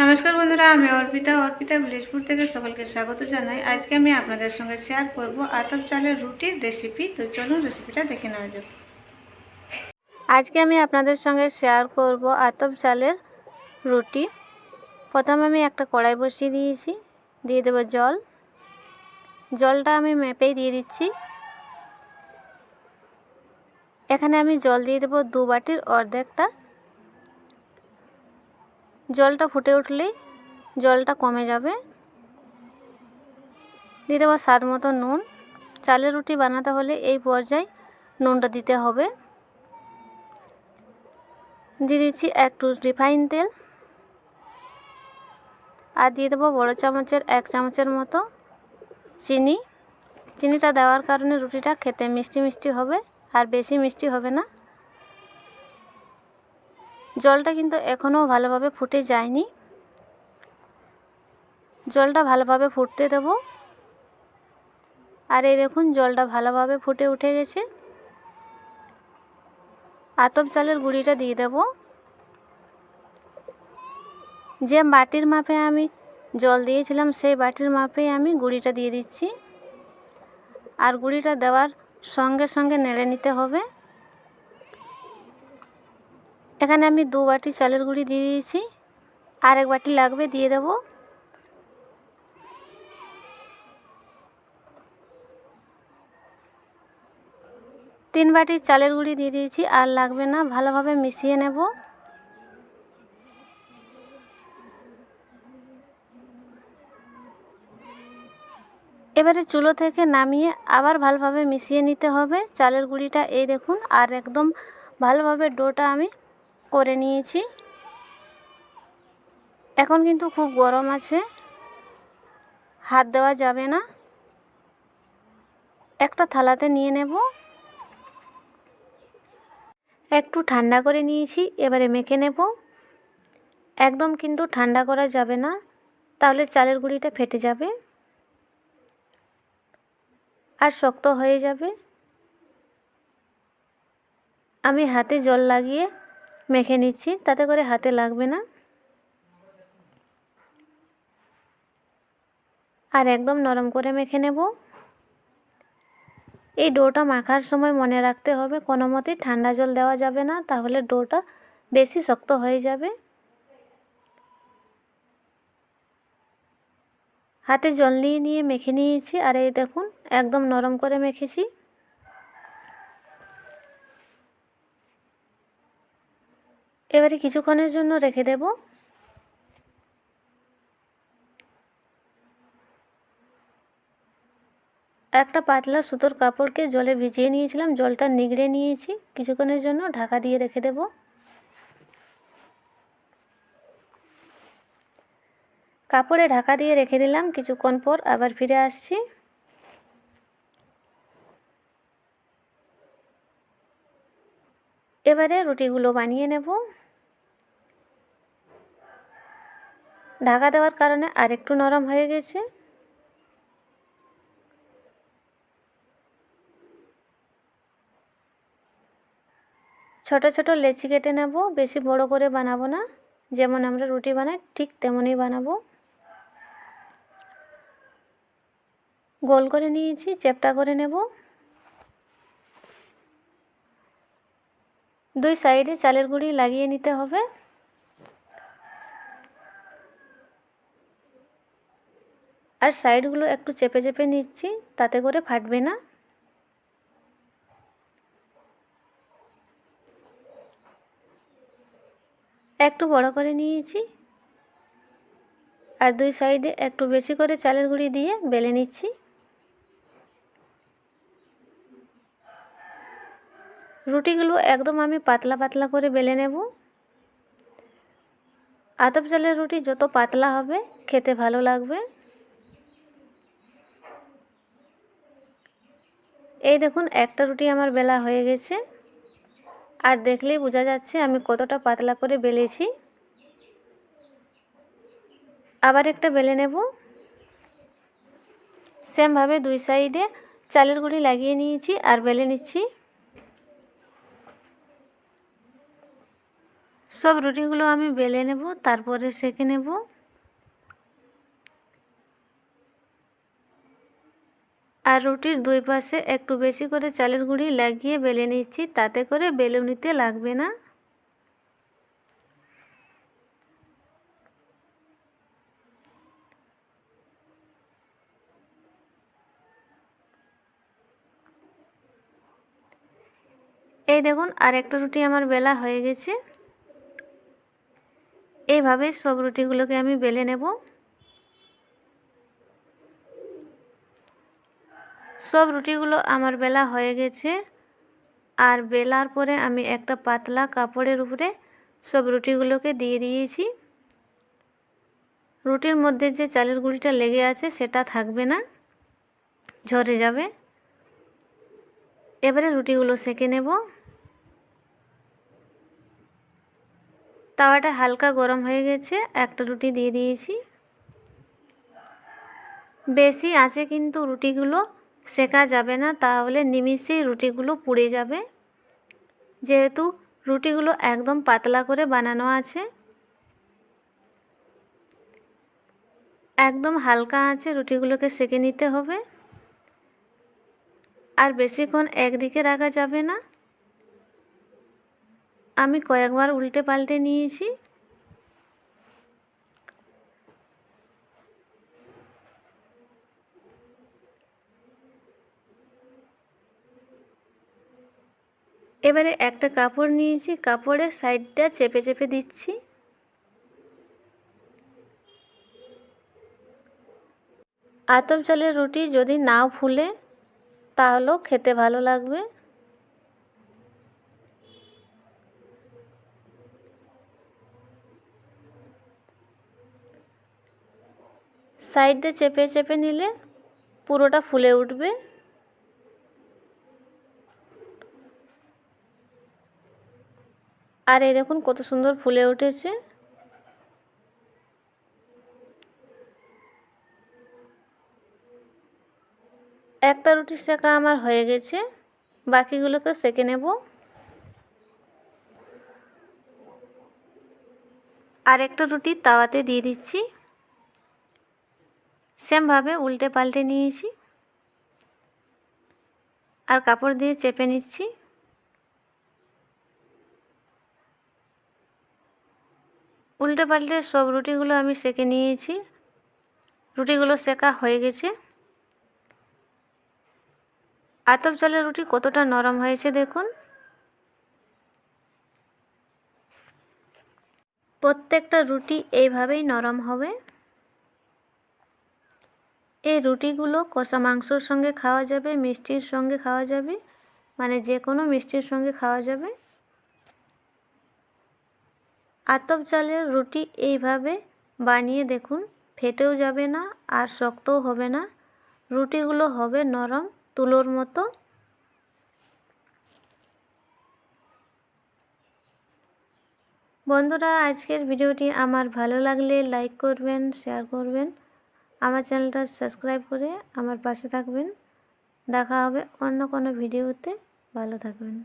নমস্কার বন্ধুরা, আমি অর্পিতা অর্পিতা বিলেজপুর থেকে সকলকে স্বাগত জানাই। আজকে আমি আপনাদের সঙ্গে শেয়ার করব আতপ চালের রুটির রেসিপি তো চলুন রেসিপিটা দেখে নেওয়া যাক। আজকে আমি আপনাদের সঙ্গে শেয়ার করব আতপ চালের রুটি। প্রথমে আমি একটা কড়াই বসিয়ে দিয়েছি, দিয়ে দেবো জল। জলটা আমি মেপেই দিয়ে দিচ্ছি। এখানে আমি জল দিয়ে দেবো দু বাটির অর্ধেকটা জলটা ফুটে উঠলেই জলটা কমে যাবে। দিয়ে দেবো স্বাদ মতো নুন। চালের রুটি বানাতে হলে এই পর্যায়ে নুনটা দিতে হবে। দিয়ে দিচ্ছি এক একটু রিফাইন তেল। আর দিয়ে দেবো বড়ো চামচের এক চামচের মতো চিনি। চিনিটা দেওয়ার কারণে রুটিটা খেতে মিষ্টি মিষ্টি হবে। আর বেশি মিষ্টি হবে না। জলটা কিন্তু এখনও ভালোভাবে ফুটে যায়নি। জলটা ভালোভাবে ফুটতে দেব। আর এই দেখুন, জলটা ভালোভাবে ফুটে উঠে গেছে। আতপ চালের গুঁড়িটা দিয়ে দেব। যে বাটির মাপে আমি জল দিয়েছিলাম, সেই বাটির মাপেই আমি গুঁড়িটা দিয়ে দিচ্ছি। আর গুঁড়িটা দেওয়ার সঙ্গে সঙ্গে নেড়ে নিতে হবে। এখানে আমি দু বাটি চালের গুঁড়ি দিয়ে দিয়েছি। আর এক বাটি লাগবে, দিয়ে দেব। তিন বাটি চালের গুঁড়ি দিয়ে দিয়েছি, আর লাগবে না। ভালোভাবে মিশিয়ে নেব। এবারে চুলো থেকে নামিয়ে আবার ভালোভাবে মিশিয়ে নিতে হবে। চালের গুঁড়িটা এই দেখুন, আর একদম ভালোভাবে ডোটা আমি করে নিয়েছি। এখন কিন্তু খুব গরম আছে। হাত দেওয়া যাবে না। একটা থালাতে নিয়ে নেব। একটু ঠান্ডা করে নিয়েছি, এবারে মেখে নেব। একদম কিন্তু ঠান্ডা করা যাবে না, তাহলে চালের গুঁড়িটা ফেটে যাবে। আর শক্ত হয়ে যাবে। আমি হাতে জল লাগিয়ে মেখে নিচ্ছি, তাতে করে হাতে লাগবে না। আর একদম নরম করে মেখে নেব। এই ডোটা মাখার সময় মনে রাখতে হবে, কোনো মতেই ঠান্ডা জল দেওয়া যাবে না, তাহলে ডোটা বেশি শক্ত হয়ে যাবে। হাতে জল নিয়ে নিয়ে মেখে নিয়েছি, আর এই দেখুন, একদম নরম করে মেখেছি। এবারে কিছুক্ষণের জন্য রেখে দেব। একটা পাতলা সুতোর কাপড়কে জলে ভিজিয়ে নিয়েছিলাম, জলটা নিগড়ে নিয়েছি। কিছুক্ষণের জন্য ঢাকা দিয়ে রেখে দেব। কাপড়ে ঢাকা দিয়ে রেখে দিলাম, কিছুক্ষণ পর আবার ফিরে আসছি। এবারে রুটিগুলো বানিয়ে নেব। ঢাকা দেওয়ার কারণে আরেকটু নরম হয়ে গেছে। ছোট ছোট লেচি কেটে নেব, বেশি বড় করে বানাবো না। যেমন আমরা রুটি বানাই, ঠিক তেমনই বানাবো। গোল করে নিয়েছি, চেপটা করে নেব। দুই সাইডে চালের গুঁড়ি লাগিয়ে নিতে হবে। আর সাইডগুলো একটু চেপে চেপে নিচ্ছি, তাতে করে ফাটবে না। একটু বড় করে নিয়েছি আর দুই সাইডে একটু বেশি করে চালের গুঁড়ি দিয়ে বেলে নিচ্ছি। রুটিগুলো একদম আমি পাতলা পাতলা করে বেলে নেব। আতপ চালের রুটি যত পাতলা হবে খেতে ভালো লাগবে। এই দেখুন, একটা রুটি আমার বেলা হয়ে গেছে। আর দেখলেই বোঝা যাচ্ছে আমি কতটা পাতলা করে বেলেছি। আবার একটা বেলে নেব। সেমভাবে দুই সাইডে চালের গুঁড়ি লাগিয়ে নিয়েছি আর বেলে নিচ্ছি। সব রুটিগুলো আমি বেলে নেব, তারপরে সেঁকে নেব। রুটির দুই পাশে একটু বেশি করে চালের গুঁড়ি লাগিয়ে বেলে নিচ্ছি, তাতে করে বেলুনিতে লাগবে না। এই দেখুন আর একটা রুটি আমার বেলা হয়ে গেছে। এইভাবে সব রুটিগুলোকে আমি বেলে নেব। সব রুটিগুলো আমার বেলা হয়ে গেছে। আর বেলার পরে আমি একটা পাতলা কাপড়ের উপরে সব রুটিগুলোকে দিয়ে দিয়েছি। রুটির মধ্যে যে চালের গুঁড়িটা লেগে আছে সেটা থাকবে না, ঝরে যাবে। এবারে রুটিগুলো সেঁকে নেব। তাওয়াটা হালকা গরম হয়ে গেছে, একটা রুটি দিয়ে দিয়েছি। বেশি আছে কিন্তু রুটিগুলো সেকা যাবে না, তাহলে নিমিষেই রুটিগুলো পুড়ে যাবে। যেহেতু রুটিগুলো একদম পাতলা করে বানানো আছে, একদম হালকা আছে রুটিগুলোকে সেকে নিতে হবে। আর বেশিক্ষণ একদিকে রাখা যাবে না। আমি কয়েকবার উল্টে পাল্টে নিয়েছি। এবারে একটা কাপড় নিয়েছি, কাপড়ের সাইডটা চেপে চেপে দিচ্ছি। আতপ চালের রুটি যদি নাও ফুলে, তাহলেও খেতে ভালো লাগবে। সাইডে চেপে চেপে নিলে পুরোটা ফুলে উঠবে। আর এই দেখুন কত সুন্দর ফুলে উঠেছে। একটা রুটি সেকা আমার হয়ে গেছে, বাকিগুলোকে সেকে নেব। আর একটা রুটি তাওয়াতে দিয়ে দিচ্ছি। সেমভাবে উল্টে পাল্টে নিয়েছি। আর কাপড় দিয়ে চেপে নিচ্ছি। উল্টে পাল্টে সব রুটিগুলো আমি সেকে নিয়েছি। রুটিগুলো সেকা হয়ে গেছে। আতপ চালের রুটি কতটা নরম হয়েছে দেখুন। প্রত্যেকটা রুটি এইভাবেই নরম হবে। এই রুটিগুলো কষা মাংসর সঙ্গে খাওয়া যাবে, মিষ্টির সঙ্গে খাওয়া যাবে মানে যে কোনো মিষ্টির সঙ্গে খাওয়া যাবে। আতপ চালের রুটি এইভাবে বানিয়ে দেখুন, ফেটেও যাবে না আর শক্তও হবে না। রুটিগুলো হবে নরম তুলোর মতো। বন্ধুরা, আজকের ভিডিওটি আমার ভালো লাগলে লাইক করবেন, শেয়ার করবেন। আমার চ্যানেলটা সাবস্ক্রাইব করে আমার পাশে থাকবেন। দেখা হবে অন্য কোনো ভিডিওতে। ভালো থাকবেন।